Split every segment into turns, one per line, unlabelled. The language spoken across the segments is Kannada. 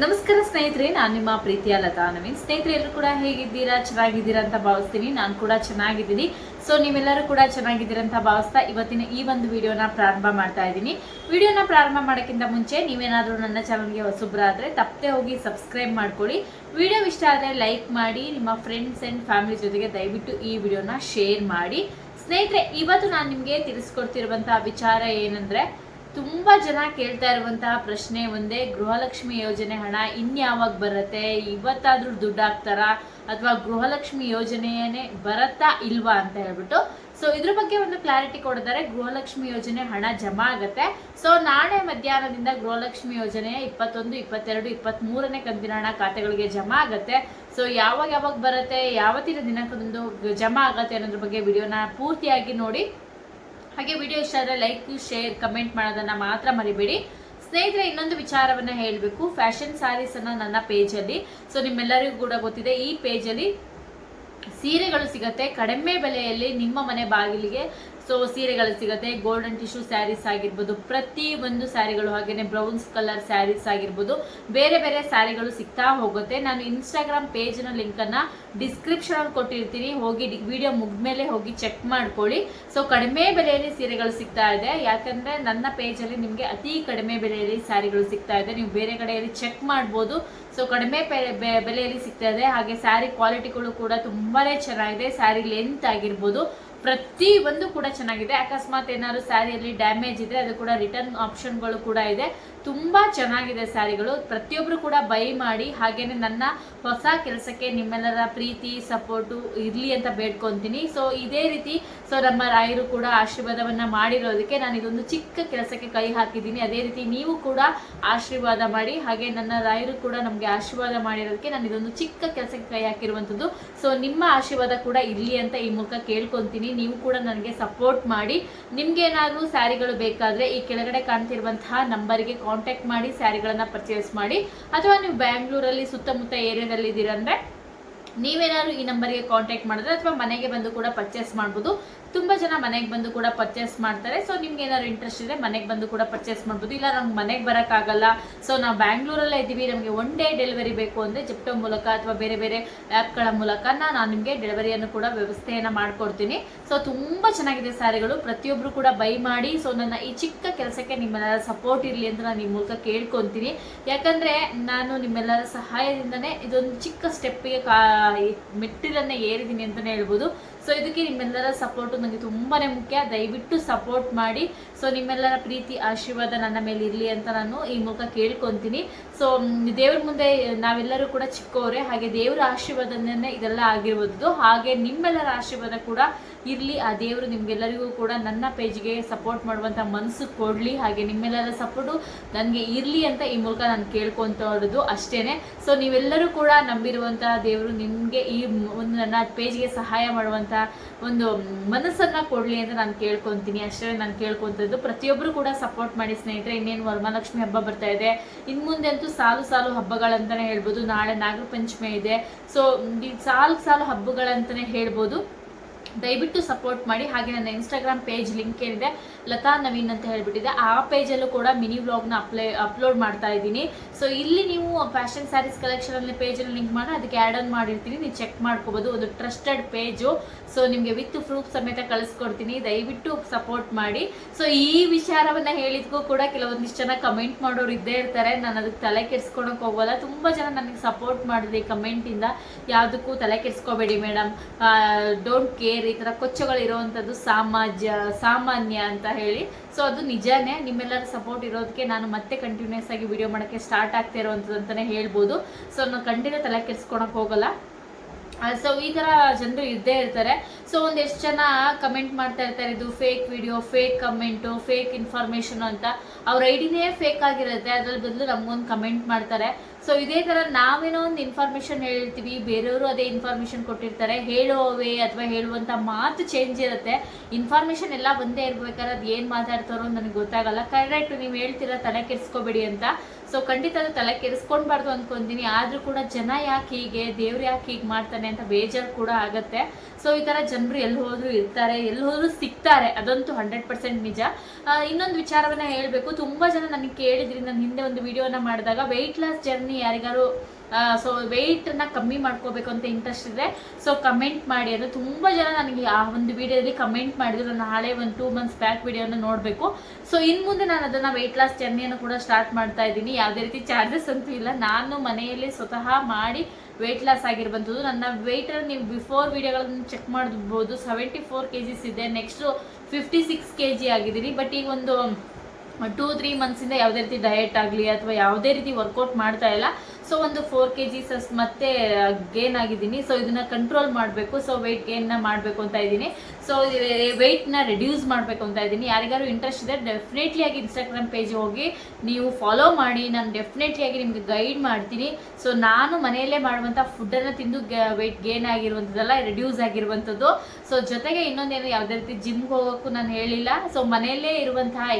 ನಮಸ್ಕಾರ ಸ್ನೇಹಿತರೆ, ನಾನು ನಿಮ್ಮ ಪ್ರೀತಿಯ ಲತಾ ನವೀನ್. ಸ್ನೇಹಿತರೆ, ಎಲ್ಲರೂ ಕೂಡ ಹೇಗಿದ್ದೀರಾ? ಚೆನ್ನಾಗಿದ್ದೀರಾ ಅಂತ ಭಾವಿಸ್ತೀನಿ. ನಾನು ಕೂಡ ಚೆನ್ನಾಗಿದ್ದೀನಿ. ಸೊ ನೀವೆಲ್ಲರೂ ಕೂಡ ಚೆನ್ನಾಗಿದ್ದೀರಾ ಅಂತ ಭಾವಿಸ್ತಾ ಇವತ್ತಿನ ಈ ಒಂದು ವಿಡಿಯೋನ ಪ್ರಾರಂಭ ಮಾಡ್ತಾ ಇದ್ದೀನಿ. ವಿಡಿಯೋನ ಪ್ರಾರಂಭ ಮಾಡೋಕ್ಕಿಂತ ಮುಂಚೆ ನೀವೇನಾದರೂ ನನ್ನ ಚಾನಲ್ಗೆ ಹೊಸಬ್ರಾದರೆ ತಪ್ಪದೆ ಹೋಗಿ ಸಬ್ಸ್ಕ್ರೈಬ್ ಮಾಡ್ಕೊಳ್ಳಿ. ವಿಡಿಯೋ ಇಷ್ಟ ಆದರೆ ಲೈಕ್ ಮಾಡಿ, ನಿಮ್ಮ ಫ್ರೆಂಡ್ಸ್ ಆ್ಯಂಡ್ ಫ್ಯಾಮಿಲಿ ಜೊತೆಗೆ ದಯವಿಟ್ಟು ಈ ವಿಡಿಯೋನ ಶೇರ್ ಮಾಡಿ. ಸ್ನೇಹಿತರೆ, ಇವತ್ತು ನಾನು ನಿಮಗೆ ತಿಳಿಸ್ಕೊಡ್ತಿರುವಂಥ ವಿಚಾರ ಏನಂದ್ರೆ ತುಂಬಾ ಜನ ಕೇಳ್ತಾ ಇರುವಂತಹ ಪ್ರಶ್ನೆ ಒಂದೇ, ಗೃಹಲಕ್ಷ್ಮಿ ಯೋಜನೆ ಹಣ ಇನ್ಯಾವಾಗ ಬರುತ್ತೆ? ಇವತ್ತಾದ್ರೂ ದುಡ್ಡು ಹಾಕ್ತಾರಾ? ಅಥವಾ ಗೃಹಲಕ್ಷ್ಮಿ ಯೋಜನೆಯೇ ಬರತ್ತಾ ಇಲ್ವಾ ಅಂತ ಹೇಳ್ಬಿಟ್ಟು. ಸೊ ಇದ್ರ ಬಗ್ಗೆ ಒಂದು ಕ್ಲಾರಿಟಿ ಕೊಡ್ತಾರೆ. ಗೃಹಲಕ್ಷ್ಮಿ ಯೋಜನೆ ಹಣ ಜಮಾ ಆಗುತ್ತೆ. ಸೊ ನಾಳೆ ಮಧ್ಯಾಹ್ನದಿಂದ ಗೃಹಲಕ್ಷ್ಮಿ ಯೋಜನೆ ಇಪ್ಪತ್ತೊಂದು, ಇಪ್ಪತ್ತೆರಡು ಇಪ್ಪತ್ತ್ ಮೂರನೇ ಕಂತಿನ ಹಣ ಖಾತೆಗಳಿಗೆ ಜಮಾ ಆಗುತ್ತೆ. ಸೊ ಯಾವಾಗ ಯಾವಾಗ ಬರುತ್ತೆ? ಯಾವತ್ತಿನ ದಿನಾಂಕದಂದು ಜಮಾ ಆಗತ್ತೆ ಅನ್ನೋದ್ರ ಬಗ್ಗೆ ವಿಡಿಯೋನ ಪೂರ್ತಿಯಾಗಿ ನೋಡಿ. ಹಾಗೆ ವಿಡಿಯೋ ಇಷ್ಟ ಆದರೆ ಲೈಕ್ ಶೇರ್ ಕಮೆಂಟ್ ಮಾಡೋದನ್ನ ಮಾತ್ರ ಮರಿಬೇಡಿ. ಸ್ನೇಹಿತರೆ, ಇನ್ನೊಂದು ವಿಚಾರವನ್ನ ಹೇಳಬೇಕು. ಫ್ಯಾಷನ್ ಸ್ಯಾರೀಸ್ ಅನ್ನ ನನ್ನ ಪೇಜಲ್ಲಿ ಸೊ ನಿಮ್ಮೆಲ್ಲರಿಗೂ ಕೂಡ ಗೊತ್ತಿದೆ, ಈ ಪೇಜಲ್ಲಿ ಸೀರೆಗಳು ಸಿಗತ್ತೆ. ಕಡಿಮೆ ಬೆಲೆಯಲ್ಲಿ ನಿಮ್ಮ ಮನೆ ಬಾಗಿಲಿಗೆ ಸೊ ಸೀರೆಗಳು ಸಿಗುತ್ತೆ. ಗೋಲ್ಡನ್ ಟಿಶ್ಯೂ ಸ್ಯಾರೀಸ್ ಆಗಿರ್ಬೋದು. ಪ್ರತಿ ಒಂದು ಸ್ಯಾರಿಗಳು ಹಾಗೆಯೇ ಬ್ರೌನ್ಸ್ ಕಲರ್ ಸ್ಯಾರೀಸ್ ಆಗಿರ್ಬೋದು. ಬೇರೆ ಬೇರೆ ಸ್ಯಾರಿಗಳು ಸಿಗ್ತಾ ಹೋಗುತ್ತೆ. ನಾನು ಇನ್ಸ್ಟಾಗ್ರಾಮ್ ಪೇಜ್ನ ಲಿಂಕನ್ನು ಡಿಸ್ಕ್ರಿಪ್ಷನ್ ಕೊಟ್ಟಿರ್ತೀನಿ. ಹೋಗಿ ವಿಡಿಯೋ ಮುಗ್ದ್ಮೇಲೆ ಹೋಗಿ ಚೆಕ್ ಮಾಡ್ಕೊಳ್ಳಿ. ಸೊ ಕಡಿಮೆ ಬೆಲೆಯಲ್ಲಿ ಸೀರೆಗಳು ಸಿಗ್ತಾ ಇದೆ. ಯಾಕಂದರೆ ನನ್ನ ಪೇಜಲ್ಲಿ ನಿಮಗೆ ಅತಿ ಕಡಿಮೆ ಬೆಲೆಯಲ್ಲಿ ಸ್ಯಾರಿಗಳು ಸಿಗ್ತಾ ಇದೆ. ನೀವು ಬೇರೆ ಕಡೆಯಲ್ಲಿ ಚೆಕ್ ಮಾಡ್ಬೋದು. ಸೊ ಕಡಿಮೆ ಬೆಲೆಯಲ್ಲಿ ಸಿಗ್ತಾ ಇದೆ. ಹಾಗೆ ಸ್ಯಾರಿ ಕ್ವಾಲಿಟಿಗಳು ಕೂಡ ತುಂಬಾ ಚೆನ್ನಾಗಿದೆ. ಸ್ಯಾರಿ ಲೆಂತ್ ಆಗಿರ್ಬೋದು. ಪ್ರತಿ ಒಂದು ಕೂಡ ಚೆನ್ನಾಗಿದೆ. ಅಕಸ್ಮಾತ್ ಏನಾದ್ರು ಸ್ಯಾರಿಯಲ್ಲಿ ಡ್ಯಾಮೇಜ್ ಇದ್ರೆ ಅದು ಕೂಡ ರಿಟರ್ನ್ ಆಪ್ಷನ್ಗಳು ಕೂಡ ಇದೆ. ತುಂಬಾ ಚೆನ್ನಾಗಿದೆ ಸ್ಯಾರಿಗಳು. ಪ್ರತಿಯೊಬ್ಬರು ಕೂಡ ಬೈ ಮಾಡಿ ಹಾಗೇನೆ ನನ್ನ ಹೊಸ ಕೆಲಸಕ್ಕೆ ನಿಮ್ಮೆಲ್ಲರ ಪ್ರೀತಿ ಸಪೋರ್ಟು ಇರ್ಲಿ ಅಂತ ಬೇಡ್ಕೊಂತೀನಿ. ಸೊ ಇದೇ ರೀತಿ ಸೊ ನಮ್ಮ ರಾಯರು ಕೂಡ ಆಶೀರ್ವಾದವನ್ನ ಮಾಡಿರೋದಕ್ಕೆ ನಾನು ಇದೊಂದು ಚಿಕ್ಕ ಕೆಲಸಕ್ಕೆ ಕೈ ಹಾಕಿದ್ದೀನಿ. ಅದೇ ರೀತಿ ನೀವು ಕೂಡ ಆಶೀರ್ವಾದ ಮಾಡಿ, ಹಾಗೆ ನನ್ನ ರಾಯರು ಕೂಡ ನಮಗೆ ಆಶೀರ್ವಾದ ಮಾಡಿರೋದಕ್ಕೆ ನಾನು ಇದೊಂದು ಚಿಕ್ಕ ಕೆಲಸಕ್ಕೆ ಕೈ ಹಾಕಿರುವಂಥದ್ದು ಸೊ ನಿಮ್ಮ ಆಶೀರ್ವಾದ ಕೂಡ ಇರಲಿ ಅಂತ ಈ ಮೂಲಕ ಕೇಳ್ಕೊಂತೀನಿ. ನೀವು ಕೂಡ ನನಗೆ ಸಪೋರ್ಟ್ ಮಾಡಿ. ನಿಮ್ಗೆ ಏನಾದರೂ ಸ್ಯಾರಿಗಳು ಬೇಕಾದ್ರೆ ಈ ಕೆಳಗಡೆ ಕಾಣ್ತಿರುವಂತಹ ನಂಬರ್ಗೆ ಕಾಂಟ್ಯಾಕ್ಟ್ ಮಾಡಿ, ಸ್ಯಾರಿಗಳನ್ನ ಪರ್ಚೇಸ್ ಮಾಡಿ, ಅಥವಾ ನೀವು ಬ್ಯಾಂಗ್ಳೂರಲ್ಲಿ ಸುತ್ತಮುತ್ತ ಏರಿಯಾದಲ್ಲಿ ಇದ್ದೀರಂದ್ರೆ ನೀವೇನಾದ್ರು ಈ ನಂಬರ್ಗೆ ಕಾಂಟ್ಯಾಕ್ಟ್ ಮಾಡಿದ್ರೆ ಅಥವಾ ಮನೆಗೆ ಬಂದು ಕೂಡ ಪರ್ಚೇಸ್ ಮಾಡ್ಬೋದು. ತುಂಬಾ ಜನ ಮನೆಗೆ ಬಂದು ಕೂಡ ಪರ್ಚೇಸ್ ಮಾಡ್ತಾರೆ. ಸೊ ನಿಮ್ಗೆ ಏನಾದ್ರು ಇಂಟ್ರೆಸ್ಟ್ ಇದೆ ಮನೆಗೆ ಬಂದು ಕೂಡ ಪರ್ಚೇಸ್ ಮಾಡ್ಬೋದು. ಇಲ್ಲ ನಮ್ಗೆ ಮನೆಗೆ ಬರೋಕ್ಕಾಗಲ್ಲ ಸೊ ನಾವು ಬ್ಯಾಂಗ್ಳೂರಲ್ಲೇ ಇದ್ದೀವಿ. ನಮಗೆ ಒನ್ ಡೇ ಡೆಲಿವರಿ ಬೇಕು ಅಂದರೆ ಜಿಪ್ಟೋ ಮೂಲಕ ಅಥವಾ ಬೇರೆ ಬೇರೆ ಆ್ಯಪ್ಗಳ ಮೂಲಕ ನಾನು ನಿಮಗೆ ಡೆಲಿವರಿಯನ್ನು ಕೂಡ ವ್ಯವಸ್ಥೆಯನ್ನು ಮಾಡಿಕೊಡ್ತೀನಿ. ಸೊ ತುಂಬ ಚೆನ್ನಾಗಿದೆ ಸ್ಯಾರಿಗಳು ಪ್ರತಿಯೊಬ್ಬರು ಕೂಡ ಬೈ ಮಾಡಿ ಸೊ ನನ್ನ ಈ ಚಿಕ್ಕ ಕೆಲಸಕ್ಕೆ ನಿಮ್ಮೆಲ್ಲರ ಸಪೋರ್ಟ್ ಇರಲಿ ಅಂತ ನಾನು ಈ ಮೂಲಕ ಕೇಳ್ಕೊತೀನಿ. ಯಾಕಂದರೆ ನಾನು ನಿಮ್ಮೆಲ್ಲರ ಸಹಾಯದಿಂದನೇ ಇದೊಂದು ಚಿಕ್ಕ ಸ್ಟೆಪ್ಪಿಗೆ ಕಾ ಮೆಟ್ಟಿಲನ್ನೇ ಏರಿದ್ದೀನಿ ಅಂತಲೇ ಹೇಳ್ಬೋದು. ಸೊ ಇದಕ್ಕೆ ನಿಮ್ಮೆಲ್ಲರ ಸಪೋರ್ಟು ನನಗೆ ತುಂಬಾ ಮುಖ್ಯ. ದಯವಿಟ್ಟು ಸಪೋರ್ಟ್ ಮಾಡಿ. ಸೊ ನಿಮ್ಮೆಲ್ಲರ ಪ್ರೀತಿ, ಆಶೀರ್ವಾದ ನನ್ನ ಮೇಲೆ ಇರಲಿ ಅಂತ ನಾನು ಈ ಮೂಲಕ ಕೇಳ್ಕೊತೀನಿ. ಸೊ ದೇವ್ರ ಮುಂದೆ ನಾವೆಲ್ಲರೂ ಕೂಡ ಚಿಕ್ಕವರೇ ಹಾಗೆ ದೇವರ ಆಶೀರ್ವಾದನೇ ಇದೆಲ್ಲ ಆಗಿರ್ಬೋದು ಹಾಗೆ ನಿಮ್ಮೆಲ್ಲರ ಆಶೀರ್ವಾದ ಕೂಡ ಇರಲಿ. ಆ ದೇವರು ನಿಮ್ಗೆಲ್ಲರಿಗೂ ಕೂಡ ನನ್ನ ಪೇಜ್ಗೆ ಸಪೋರ್ಟ್ ಮಾಡುವಂಥ ಮನಸ್ಸು ಕೊಡಲಿ. ಹಾಗೆ ನಿಮ್ಮೆಲ್ಲರ ಸಪೋರ್ಟು ನನಗೆ ಇರಲಿ ಅಂತ ಈ ಮೂಲಕ ನಾನು ಕೇಳ್ಕೊಂತ ಇರೋದು ಅಷ್ಟೇನೆ. ಸೊ ನೀವೆಲ್ಲರೂ ಕೂಡ ನಂಬಿರುವಂತಹ ದೇವರು ನಿಮಗೆ ಈ ಒಂದು ನನ್ನ ಪೇಜ್ಗೆ ಸಹಾಯ ಮಾಡುವಂಥ ಒಂದು ಮನಸ್ಸನ್ನ ಕೊಡಲಿ ಅಂತ ನಾನು ಕೇಳ್ಕೊತೀನಿ. ಅಷ್ಟೇ ನಾನು ಕೇಳ್ಕೊಂತದ್ದು. ಪ್ರತಿಯೊಬ್ಬರು ಕೂಡ ಸಪೋರ್ಟ್ ಮಾಡಿ ಸ್ನೇಹಿತರೆ, ಇನ್ನೇನು ವರಮಹಾಲಕ್ಷ್ಮಿ ಹಬ್ಬ ಬರ್ತಾ ಇದೆ. ಇನ್ನು ಮುಂದೆ ಅಂತೂ ಸಾಲು ಸಾಲು ಹಬ್ಬಗಳಂತಾನೆ ಹೇಳ್ಬೋದು. ನಾಳೆ ನಾಗರ ಪಂಚಮಿ ಇದೆ ಸೊ ಸಾಲು ಸಾಲು ಹಬ್ಬಗಳಂತಾನೆ ಹೇಳ್ಬೋದು. ದಯವಿಟ್ಟು ಸಪೋರ್ಟ್ ಮಾಡಿ. ಹಾಗೆ ನನ್ನ ಇನ್ಸ್ಟಾಗ್ರಾಮ್ ಪೇಜ್ ಲಿಂಕ್ ಏನಿದೆ, ಲತಾ ನವೀನ್ ಅಂತ ಹೇಳ್ಬಿಟ್ಟಿದೆ. ಆ ಪೇಜಲ್ಲೂ ಕೂಡ ಮಿನಿ ವ್ಲಾಗ್ನ ಅಪ್ಲೈ ಅಪ್ಲೋಡ್ ಮಾಡ್ತಾ ಇದ್ದೀನಿ. ಸೊ ಇಲ್ಲಿ ನೀವು ಫ್ಯಾಷನ್ ಸ್ಯಾರೀಸ್ ಕಲೆಕ್ಷನ್ ಅಲ್ಲಿ ಪೇಜಲ್ಲಿ ಲಿಂಕ್ ಮಾಡಿ ಅದಕ್ಕೆ ಆ್ಯಡ್ ಆನ್ ಮಾಡಿರ್ತೀನಿ. ನೀವು ಚೆಕ್ ಮಾಡ್ಕೋಬೋದು. ಒಂದು ಟ್ರಸ್ಟೆಡ್ ಪೇಜು ಸೊ ನಿಮಗೆ ವಿತ್ ಪ್ರೂಫ್ ಸಮೇತ ಕಳಿಸ್ಕೊಡ್ತೀನಿ. ದಯವಿಟ್ಟು ಸಪೋರ್ಟ್ ಮಾಡಿ. ಸೊ ಈ ವಿಚಾರವನ್ನು ಹೇಳಿದ್ಕೂ ಕೂಡ ಕೆಲವೊಂದಿಷ್ಟು ಜನ ಕಮೆಂಟ್ ಮಾಡೋರು ಇದ್ದೇ ಇರ್ತಾರೆ. ನಾನು ಅದಕ್ಕೆ ತಲೆ ಕೆಡ್ಸ್ಕೊಳಕ್ಕೆ ಹೋಗೋಲ್ಲ ತುಂಬ ಜನ ನನಗೆ ಸಪೋರ್ಟ್ ಮಾಡಿದ್ರಿ ಕಮೆಂಟಿಂದ ಯಾವುದಕ್ಕೂ ತಲೆ ಕೆಡ್ಸ್ಕೋಬೇಡಿ ಮೇಡಮ್ ಡೋಂಟ್ ಕೇರ್ ಈ ಥರ ಕೊಚ್ಚಗಳು ಇರೋವಂಥದ್ದು ಸಾಮಾಜ್ಯ, ಸಾಮಾನ್ಯ ಅಂತ ಹೇಳಿ. ಸೊ ಅದು ನಿಜಾನೇ ನಿಮ್ಮೆಲ್ಲರ ಸಪೋರ್ಟ್ ಇರೋದಕ್ಕೆ ನಾನು ಮತ್ತೆ ಕಂಟಿನ್ಯೂಸ್ ಆಗಿ ವಿಡಿಯೋ ಮಾಡೋಕ್ಕೆ ಸ್ಟಾರ್ಟ್ ಆಗ್ತಾ ಇರೋವಂಥದ್ದು ಅಂತಲೇ ಹೇಳ್ಬೋದು. ಸೊ ನಾನು ಖಂಡಿತ ತಲೆ ಕೆಡ್ಸ್ಕೊಳಕ್ ಹೋಗಲ್ಲ. ಸೊ ಈ ಥರ ಜನರು ಇದ್ದೇ ಇರ್ತಾರೆ. ಸೊ ಒಂದೆಷ್ಟು ಜನ ಕಮೆಂಟ್ ಮಾಡ್ತಾ ಇರ್ತಾರೆ, ಇದು fake video fake comment fake information ಅಂತ. ಅವ್ರ ಐಡಿನೇ ಫೇಕ್ ಆಗಿರುತ್ತೆ. ಅದ್ರ ಬದಲು ನಮಗೊಂದು ಕಮೆಂಟ್ ಮಾಡ್ತಾರೆ. ಸೊ ಇದೇ ಥರ ನಾವೇನೋ ಒಂದು ಇನ್ಫಾರ್ಮೇಷನ್ ಹೇಳಿರ್ತೀವಿ ಬೇರೆಯವರು ಅದೇ ಇನ್ಫಾರ್ಮೇಷನ್ ಕೊಟ್ಟಿರ್ತಾರೆ, ಹೇಳುವವೇ ಅಥವಾ ಹೇಳುವಂಥ ಮಾತು ಚೇಂಜ್ ಇರುತ್ತೆ. ಇನ್ಫಾರ್ಮೇಷನ್ ಎಲ್ಲ ಒಂದೇ ಇರ್ಬೇಕಾದ್ರೆ ಅದು ಏನು ಮಾತಾಡ್ತಾರೋ ನನಗೆ ಗೊತ್ತಾಗಲ್ಲ. ಕರೆಕ್ಟ್ ನೀವು ಹೇಳ್ತೀರಾ ತಲೆ ಕೆಡಿಸ್ಕೋಬೇಡಿ ಅಂತ. ಸೊ ಖಂಡಿತ ಅದು ತಲೆ ಕೆಡಿಸ್ಕೊಳ್ಬಾರ್ದು ಅನ್ಕೊಂತೀನಿ. ಆದರೂ ಕೂಡ ಜನ ಯಾಕೆ ಹೀಗೆ, ದೇವ್ರು ಯಾಕೆ ಹೀಗೆ ಮಾಡ್ತಾನೆ ಅಂತ ಬೇಜಾರು ಕೂಡ ಆಗತ್ತೆ. ಸೊ ಈ ತರ ಜನರು ಎಲ್ಲಿ ಹೋದ್ರು ಇರ್ತಾರೆ ಎಲ್ಲಿ ಹೋದ್ರು ಸಿಗ್ತಾರೆ. ಅದಂತೂ ಹಂಡ್ರೆಡ್ ಪರ್ಸೆಂಟ್ ನಿಜ. ಇನ್ನೊಂದು ವಿಚಾರವನ್ನ ಹೇಳ್ಬೇಕು. ತುಂಬಾ ಜನ ನನಗೆ ಕೇಳಿದ್ರಿ. ನಾನು ಹಿಂದೆ ಒಂದು ವಿಡಿಯೋನ ಮಾಡಿದಾಗ ವೆಯ್ಟ್ ಲಾಸ್ ಜರ್ನಿ ಯಾರಿಗಾರು ಸೊ ವೆಯ್ಟನ್ನ ಕಮ್ಮಿ ಮಾಡ್ಕೋಬೇಕು ಅಂತ ಇಂಟ್ರೆಸ್ಟ್ ಇದೆ ಸೊ ಕಮೆಂಟ್ ಮಾಡಿ. ಅಂದರೆ ತುಂಬ ಜನ ನನಗೆ ಆ ಒಂದು ವಿಡಿಯೋದಲ್ಲಿ ಕಮೆಂಟ್ ಮಾಡಿದ್ರು. ನಾನು ನಾಳೆ ಒಂದು ಟೂ ಮಂತ್ಸ್ ಬ್ಯಾಕ್ ವಿಡಿಯೋನ ನೋಡಬೇಕು. ಸೊ ಇನ್ನು ಮುಂದೆ ನಾನು ಅದನ್ನು ವೆಯ್ಟ್ ಲಾಸ್ ಜರ್ನಿಯನ್ನು ಕೂಡ ಸ್ಟಾರ್ಟ್ ಮಾಡ್ತಾ ಇದ್ದೀನಿ. ಯಾವುದೇ ರೀತಿ ಚಾರ್ಜಸ್ ಅಂತೂ ಇಲ್ಲ. ನಾನು ಮನೆಯಲ್ಲಿ ಸ್ವತಃ ಮಾಡಿ ವೆಯ್ಟ್ ಲಾಸ್ ಆಗಿರುವಂಥದ್ದು ನನ್ನ ವೆಯ್ಟ್ ನೀವು ಬಿಫೋರ್ ವಿಡಿಯೋಗಳನ್ನು ಚೆಕ್ ಮಾಡ್ಬೋದು ಸೆವೆಂಟಿ ಫೋರ್ ಕೆ ಜಿಸ್ ಇದೆ. Next fifty six K G ಆಗಿದ್ದೀನಿ ಬಟ್ ಈಗ ಒಂದು ಟೂ ತ್ರೀ ಮಂತ್ಸಿಂದ ಯಾವುದೇ ರೀತಿ ಡಯಟ್ ಆಗಲಿ ಅಥವಾ ಯಾವುದೇ ರೀತಿ ವರ್ಕೌಟ್ ಮಾಡ್ತಾ ಇಲ್ಲ. ಸೊ ಒಂದು ಫೋರ್ ಕೆ ಜಿಸಸ್ ಮತ್ತೆ ಗೇನ್ ಆಗಿದ್ದೀನಿ. ಸೊ ಇದನ್ನ ಕಂಟ್ರೋಲ್ ಮಾಡಬೇಕು. ಸೊ ವೆಯ್ಟ್ ಗೇನ್ನ ಮಾಡಬೇಕು ಅಂತ ಇದ್ದೀನಿ. ಸೊ ವೆಯ್ಟ್ನ ರೆಡ್ಯೂಸ್ ಮಾಡಬೇಕು ಅಂತ ಇದ್ದೀನಿ. ಯಾರಿಗಾರು ಇಂಟ್ರೆಸ್ಟ್ ಇದೆ ಡೆಫಿನೆಟ್ಲಿ ಆಗಿ ಇನ್ಸ್ಟಾಗ್ರಾಮ್ ಪೇಜ್ ಹೋಗಿ ನೀವು ಫಾಲೋ ಮಾಡಿ. ನಾನು ಡೆಫಿನೆಟ್ಲಿ ಆಗಿ ನಿಮಗೆ ಗೈಡ್ ಮಾಡ್ತೀನಿ. ಸೊ ನಾನು ಮನೆಯಲ್ಲೇ ಮಾಡುವಂಥ ಫುಡ್ಡನ್ನು ತಿಂದು ವೆಯ್ಟ್ ಗೇನ್ ಆಗಿರುವಂಥದ್ದಲ್ಲ ರೆಡ್ಯೂಸ್ ಆಗಿರುವಂಥದ್ದು. ಸೊ ಜೊತೆಗೆ ಇನ್ನೊಂದೇನು ಯಾವುದೇ ರೀತಿ ಜಿಮ್ಗೆ ಹೋಗೋಕ್ಕೂ ನಾನು ಹೇಳಿಲ್ಲ. ಸೊ ಮನೆಯಲ್ಲೇ ಇರುವಂತಹ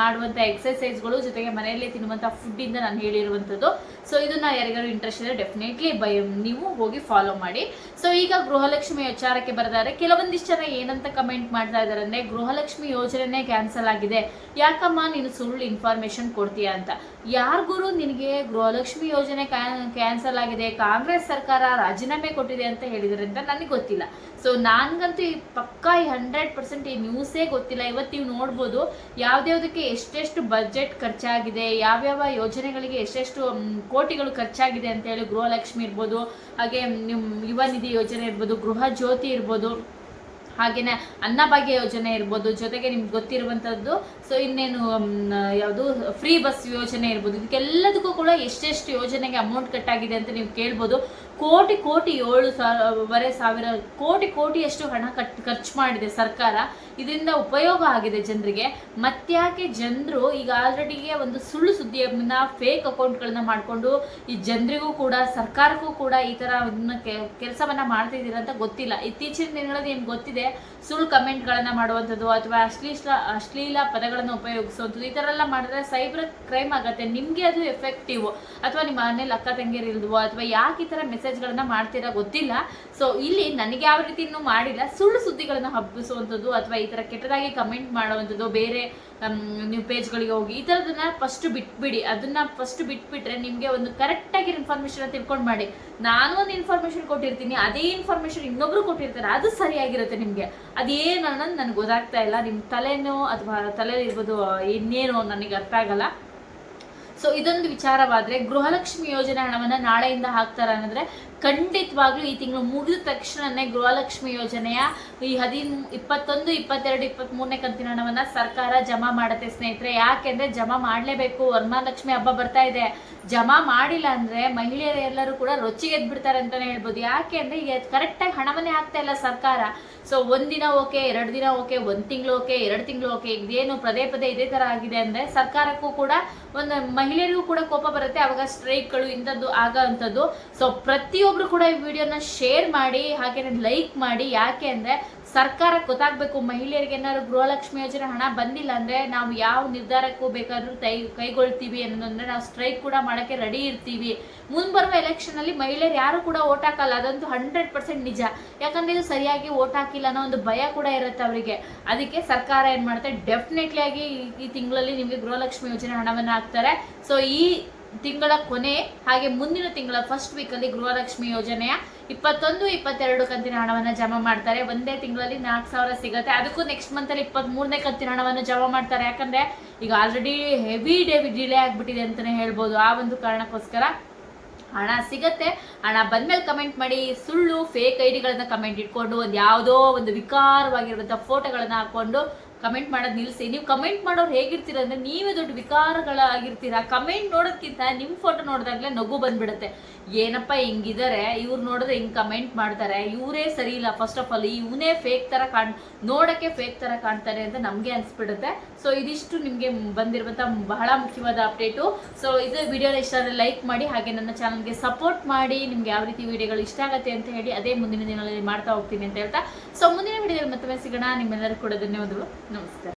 ಮಾಡುವಂಥ ಎಕ್ಸಸೈಸ್ಗಳು ಜೊತೆಗೆ ಮನೆಯಲ್ಲೇ ತಿನ್ನುವಂಥ ಫುಡ್ಡಿಂದ ನಾನು ಹೇಳಿರುವಂಥದ್ದು. ಸೊ ಇದನ್ನ ಯಾರಿಗಾರು ಇಂಟ್ರೆಸ್ಟ್ ಇದೆ ಡೆಫಿನೆಟ್ಲಿ ಬೈ ನೀವು ಹೋಗಿ ಫಾಲೋ ಮಾಡಿ. ಸೊ ಈಗ ಗೃಹಲಕ್ಷ್ಮಿ ವಿಚಾರಕ್ಕೆ ಬರೆದಾರೆ. ಕೆಲವೊಂದಿಷ್ಟು ಜನ ಏನಂತ ಕಮೆಂಟ್ ಮಾಡ್ತಾ ಇದ್ದಾರೆ ಅಂದ್ರೆ ಗೃಹಲಕ್ಷ್ಮಿ ಯೋಜನೆನೇ ಕ್ಯಾನ್ಸಲ್ ಆಗಿದೆ. ಯಾಕಮ್ಮ ನೀನು ಸುಳ್ಳು ಇನ್ಫಾರ್ಮೇಶನ್ ಕೊಡ್ತೀಯಾ ಅಂತ. ಯಾರಿಗೂ ನಿನಗೆ ಗೃಹಲಕ್ಷ್ಮಿ ಯೋಜನೆ ಕ್ಯಾನ್ಸಲ್ ಆಗಿದೆ? ಕಾಂಗ್ರೆಸ್ ಸರ್ಕಾರ ರಾಜೀನಾಮೆ ಕೊಟ್ಟಿದೆ ಅಂತ ಹೇಳಿದರೆ ಅಂತ ನನಗೆ ಗೊತ್ತಿಲ್ಲ. ಸೊ ನನಗಂತೂ ಈ ಪಕ್ಕಾ ಈ ಹಂಡ್ರೆಡ್ ಪರ್ಸೆಂಟ್ ಈ ನ್ಯೂಸೇ ಗೊತ್ತಿಲ್ಲ. ಇವತ್ತು ನೀವು ನೋಡ್ಬೋದು ಯಾವ್ದ್ಯಾವ್ದಕ್ಕೆ ಎಷ್ಟೆಷ್ಟು ಬಜೆಟ್ ಖರ್ಚಾಗಿದೆ ಯಾವ್ಯಾವ ಯೋಜನೆಗಳಿಗೆ ಎಷ್ಟೆಷ್ಟು ಮ್, ಕೋಟಿಗಳು ಖರ್ಚಾಗಿದೆ ಅಂತ ಹೇಳಿ ಗೃಹಲಕ್ಷ್ಮಿ ಇರ್ಬೋದು, ಹಾಗೆ ನಿಮ್ಮ ಯುವ ನಿಧಿ ಯೋಜನೆ ಇರ್ಬೋದು, ಗೃಹ ಜ್ಯೋತಿ ಇರ್ಬೋದು ಹಾಗೆಯೇ ಅನ್ನಭಾಗ್ಯ ಯೋಜನೆ ಇರ್ಬೋದು, ಜೊತೆಗೆ ನಿಮ್ಗೆ ಗೊತ್ತಿರುವಂಥದ್ದು ಸೊ ಇನ್ನೇನು ಯಾವುದು ಫ್ರೀ ಬಸ್ ಯೋಜನೆ ಇರ್ಬೋದು, ಇದಕ್ಕೆಲ್ಲದಕ್ಕೂ ಕೂಡ ಎಷ್ಟೆಷ್ಟು ಯೋಜನೆಗೆ ಅಮೌಂಟ್ ಕಟ್ಟಾಗಿದೆ ಅಂತ ನೀವು ಕೇಳ್ಬೋದು. ಕೋಟಿ ಕೋಟಿ ಏಳು ಸಾವಿರವರೆ ಸಾವಿರ, ಕೋಟಿ ಕೋಟಿಯಷ್ಟು ಹಣ ಕಟ್, ಖರ್ಚು ಮಾಡಿದೆ ಸರ್ಕಾರ. ಇದರಿಂದ ಉಪಯೋಗ ಆಗಿದೆ ಜನರಿಗೆ. ಮತ್ತ್ಯಾಕೆ ಜನರು ಈಗ ಆಲ್ರೆಡಿಗೆ ಒಂದು ಸುಳ್ಳು ಸುದ್ದಿಯನ್ನ ಫೇಕ್ ಅಕೌಂಟ್ಗಳನ್ನ ಮಾಡಿಕೊಂಡು ಈ ಜನರಿಗೂ ಕೂಡ, ಸರ್ಕಾರಕ್ಕೂ ಕೂಡ ಈ ಥರ ಕೆಲಸವನ್ನ ಮಾಡ್ತಿದ್ದೀರ ಅಂತ ಗೊತ್ತಿಲ್ಲ. ಇತ್ತೀಚಿನ ದಿನಗಳಲ್ಲಿ ನಿಮ್ಗೆ ಗೊತ್ತಿದೆ? ಸುಳ್ಳು ಕಮೆಂಟ್ಗಳನ್ನ ಮಾಡುವಂಥದ್ದು ಅಥವಾ ಅಶ್ಲೀಲ ಅಶ್ಲೀಲ ಪದಗಳನ್ನು ಉಪಯೋಗಿಸುವಂಥದ್ದು, ಈ ಥರ ಎಲ್ಲ ಮಾಡಿದ್ರೆ ಸೈಬರ್ ಕ್ರೈಮ್ ಆಗುತ್ತೆ. ನಿಮಗೆ ಅದು ಎಫೆಕ್ಟಿವ್ ಅಥವಾ ನಿಮ್ಮ ಮನೇಲಿ ಅಕ್ಕ, ತಂಗಿಯರು ಇಲ್ದವೋ ಅಥವಾ ಯಾಕೆ ಈ ಥರ ಮೆಸೇಜ್ಗಳನ್ನ ಮಾಡ್ತೀರಾ ಗೊತ್ತಿಲ್ಲ. ಸೊ ಇಲ್ಲಿ ನನಗೆ ಯಾವ ರೀತಿ ಇನ್ನೂ ಮಾಡಿಲ್ಲ. ಸುಳ್ಳು ಸುದ್ದಿಗಳನ್ನು ಹಬ್ಬಿಸುವಂಥದ್ದು ಅಥವಾ ಥರ ಕೆಟ್ಟದಾಗಿ ಕಮೆಂಟ್ ಮಾಡುವಂಥದ್ದು, ಬೇರೆ ನೀವು ಪೇಜ್ಗಳಿಗೆ ಹೋಗಿ, ಈ ಥರದನ್ನ ಫಸ್ಟ್ ಬಿಟ್ಬಿಡಿ. ಅದನ್ನ ಫಸ್ಟ್ ಬಿಟ್ಬಿಟ್ರೆ ನಿಮಗೆ ಒಂದು ಕರೆಕ್ಟಾಗಿ ಇನ್ಫಾರ್ಮೇಷನ್ ತಿಳ್ಕೊಂಡು ಮಾಡಿ. ನಾನು ಒಂದು ಇನ್ಫಾರ್ಮೇಷನ್ ಕೊಟ್ಟಿರ್ತೀನಿ, ಅದೇ ಇನ್ಫಾರ್ಮೇಷನ್ ಇನ್ನೊಬ್ರು ಕೊಟ್ಟಿರ್ತಾರೆ, ಅದು ಸರಿಯಾಗಿರುತ್ತೆ ನಿಮಗೆ. ಅದೇನು ಅನ್ನೋದು ನನಗೆ ಗೊತ್ತಾಗ್ತಾ ಇಲ್ಲ. ನಿಮ್ಮ ತಲೆನೋ ಅಥವಾ ತಲೆ ಇರ್ಬೋದು ಇನ್ನೇನು ನನಗೆ ಅರ್ಥ ಆಗಲ್ಲ. ಸೊ ಇದೊಂದು ವಿಚಾರವಾದ್ರೆ ಗೃಹಲಕ್ಷ್ಮಿ ಯೋಜನೆ ಹಣವನ್ನ ನಾಳೆಯಿಂದ ಹಾಕ್ತಾರೆ ಅನ್ನೋದ್ರೆ ಖಂಡಿತವಾಗ್ಲೂ ಈ ತಿಂಗಳು ಮುಗಿದ ತಕ್ಷಣನೇ ಗೃಹಲಕ್ಷ್ಮಿ ಯೋಜನೆಯ ಈ ಹದಿನ್, ಇಪ್ಪತ್ತೊಂದು, ಇಪ್ಪತ್ತೆರಡು ಇಪ್ಪತ್ತ್ ಮೂರನೇ ಕಂತಿನ ಹಣವನ್ನ ಸರ್ಕಾರ ಜಮಾ ಮಾಡುತ್ತೆ ಸ್ನೇಹಿತರೆ. ಯಾಕೆಂದ್ರೆ ಜಮಾ ಮಾಡಲೇಬೇಕು. ವರಮಹಾಲಕ್ಷ್ಮಿ ಹಬ್ಬ ಬರ್ತಾ ಇದೆ. ಜಮಾ ಮಾಡಿಲ್ಲ ಅಂದ್ರೆ ಮಹಿಳೆಯರೆಲ್ಲರೂ ಕೂಡ ರೊಚ್ಚಿಗೆದ್ದು ಬಿಡ್ತಾರೆ ಅಂತಾನೆ ಹೇಳ್ಬೋದು. ಯಾಕೆ ಅಂದ್ರೆ ಈಗ ಕರೆಕ್ಟಾಗಿ ಹಣವನ್ನೇ ಹಾಕ್ತಾ ಇಲ್ಲ ಸರ್ಕಾರ. ಸೊ ಒಂದಿನ ಓಕೆ, ಎರಡು ದಿನ ಓಕೆ, ಒಂದು ತಿಂಗಳು ಓಕೆ, ಎರಡು ತಿಂಗಳು ಓಕೆ, ಇದೇನು ಪದೇ ಪದೇ ಇದೇ ತರ ಆಗಿದೆ ಅಂದ್ರೆ ಸರ್ಕಾರಕ್ಕೂ ಕೂಡ ಒಂದು ಮಹಿಳೆಯರಿಗೂ ಕೂಡ ಕೋಪ ಬರುತ್ತೆ. ಅವಾಗ ಸ್ಟ್ರೈಕ್ಗಳು ಇಂಥದ್ದು ಆಗ ಅಂಥದ್ದು. ಸೊ ಪ್ರತಿಯೊಬ್ರು ಕೂಡ ಈ ವಿಡಿಯೋನ ಶೇರ್ ಮಾಡಿ ಹಾಗೆ ಲೈಕ್ ಮಾಡಿ. ಯಾಕೆ ಅಂದರೆ ಸರ್ಕಾರ ಗೊತ್ತಾಗಬೇಕು, ಮಹಿಳೆಯರಿಗೆ ಏನಾದ್ರು ಗೃಹಲಕ್ಷ್ಮಿ ಯೋಜನೆ ಹಣ ಬಂದಿಲ್ಲ ಅಂದ್ರೆ ನಾವು ಯಾವ ನಿರ್ಧಾರಕ್ಕೂ ಬೇಕಾದರೂ ತೈ, ಕೈಗೊಳ್ತೀವಿ ಅನ್ನೋದಂದ್ರೆ ನಾವು ಸ್ಟ್ರೈಕ್ ಕೂಡ ಮಾಡೋಕ್ಕೆ ರೆಡಿ ಇರ್ತೀವಿ. ಮುಂಬರುವ ಎಲೆಕ್ಷನ್ ಅಲ್ಲಿ ಮಹಿಳೆಯರು ಯಾರು ಕೂಡ ಓಟ್ ಹಾಕಲ್ಲ. ಅದಂತೂ ಹಂಡ್ರೆಡ್ ಪರ್ಸೆಂಟ್ ನಿಜ. ಯಾಕಂದ್ರೆ ಇದು ಸರಿಯಾಗಿ ಓಟ್ ಹಾಕಿಲ್ಲ ಅನ್ನೋ ಒಂದು ಭಯ ಕೂಡ ಇರುತ್ತೆ ಅವರಿಗೆ. ಅದಕ್ಕೆ ಸರ್ಕಾರ ಏನು ಮಾಡುತ್ತೆ? ಡೆಫಿನೆಟ್ಲಿ ಆಗಿ ಈ ತಿಂಗಳಲ್ಲಿ ನಿಮಗೆ ಗೃಹಲಕ್ಷ್ಮಿ ಯೋಜನೆ ಹಣವನ್ನು ಹಾಕ್ತಾರೆ. ಸೊ ಈ ತಿಂಗಳ ಕೊನೆ, ಹಾಗೆ ಮುಂದಿನ ತಿಂಗಳ ಫಸ್ಟ್ ವೀಕಲ್ಲಿ ಗೃಹಲಕ್ಷ್ಮಿ ಯೋಜನೆಯ ಇಪ್ಪತ್ತೊಂದು, ಇಪ್ಪತ್ತೆರಡು ಕಂತಿನ ಹಣವನ್ನು ಜಮಾ ಮಾಡ್ತಾರೆ. ಒಂದೇ ತಿಂಗಳಲ್ಲಿ ನಾಲ್ಕು ಸಾವಿರ ಸಿಗುತ್ತೆ. ಅದಕ್ಕೂ ನೆಕ್ಸ್ಟ್ ಮಂತಲ್ಲಿ ಇಪ್ಪತ್ತ್ ಮೂರನೇ ಕಂತಿನ ಹಣವನ್ನು ಜಮಾ ಮಾಡ್ತಾರೆ. ಯಾಕಂದ್ರೆ ಈಗ ಆಲ್ರೆಡಿ ಹೆವಿ ಡೇ ಡಿಲೇ ಆಗಿಬಿಟ್ಟಿದೆ ಅಂತಲೇ ಹೇಳ್ಬೋದು. ಆ ಒಂದು ಕಾರಣಕ್ಕೋಸ್ಕರ ಹಣ ಸಿಗತ್ತೆ. ಹಣ ಬಂದ್ಮೇಲೆ ಕಮೆಂಟ್ ಮಾಡಿ, ಸುಳ್ಳು ಫೇಕ್ ಐಡಿಗಳನ್ನ ಕಮೆಂಟ್ ಇಟ್ಕೊಂಡು, ಒಂದು ಯಾವುದೋ ಒಂದು ವಿಕಾರವಾಗಿರುವಂಥ ಫೋಟೋಗಳನ್ನ ಹಾಕೊಂಡು ಕಮೆಂಟ್ ಮಾಡೋದು ನಿಲ್ಲಿಸಿ ನೀವು ಕಮೆಂಟ್ ಮಾಡೋರು ಹೇಗಿರ್ತೀರ ಅಂದ್ರೆ ನೀವೇ ದೊಡ್ಡ ವಿಕಾರಗಳಾಗಿರ್ತೀರಾ. ಕಮೆಂಟ್ ನೋಡೋದಕ್ಕಿಂತ ನಿಮ್ಮ ಫೋಟೋ ನೋಡಿದಾಗಲೇ ನಗು ಬಂದ್ಬಿಡುತ್ತೆ. ಏನಪ್ಪ ಹಿಂಗಿದ್ದಾರೆ ಇವ್ರು ನೋಡಿದ್ರೆ ಹಿಂಗೆ ಕಮೆಂಟ್ ಮಾಡ್ತಾರೆ. ಇವರೇ ಸರಿ ಇಲ್ಲ. ಫಸ್ಟ್ ಆಫ್ ಆಲ್ ಇವನೇ ಫೇಕ್ ಥರ ಕಾಣ್, ನೋಡೋಕ್ಕೆ ಫೇಕ್ ಥರ ಕಾಣ್ತಾರೆ ಅಂತ ನಮಗೆ ಅನಿಸ್ಬಿಡುತ್ತೆ. ಸೊ ಇದಿಷ್ಟು ನಿಮಗೆ ಬಂದಿರುವಂಥ ಬಹಳ ಮುಖ್ಯವಾದ ಅಪ್ಡೇಟು ಸೊ ಇದು ವಿಡಿಯೋ ಇಷ್ಟ ಆದರೆ ಲೈಕ್ ಮಾಡಿ, ಹಾಗೆ ನನ್ನ ಚಾನಲ್ಗೆ ಸಪೋರ್ಟ್ ಮಾಡಿ. ನಿಮ್ಗೆ ಯಾವ ರೀತಿ ವಿಡಿಯೋಗಳು ಇಷ್ಟ ಆಗುತ್ತೆ ಅಂತ ಹೇಳಿ ಅದೇ ಮುಂದಿನ ದಿನಗಳಲ್ಲಿ ಮಾಡ್ತಾ ಹೋಗ್ತೀನಿ ಅಂತ ಹೇಳ್ತಾ. ಸೊ ಮುಂದಿನ ವಿಡಿಯೋದಲ್ಲಿ ಮತ್ತೊಮ್ಮೆ ಸಿಗೋಣ. ನಿಮ್ಮೆಲ್ಲರೂ ಕೂಡ ಧನ್ಯವಾದಗಳು. ನಮಸ್ಕಾರ.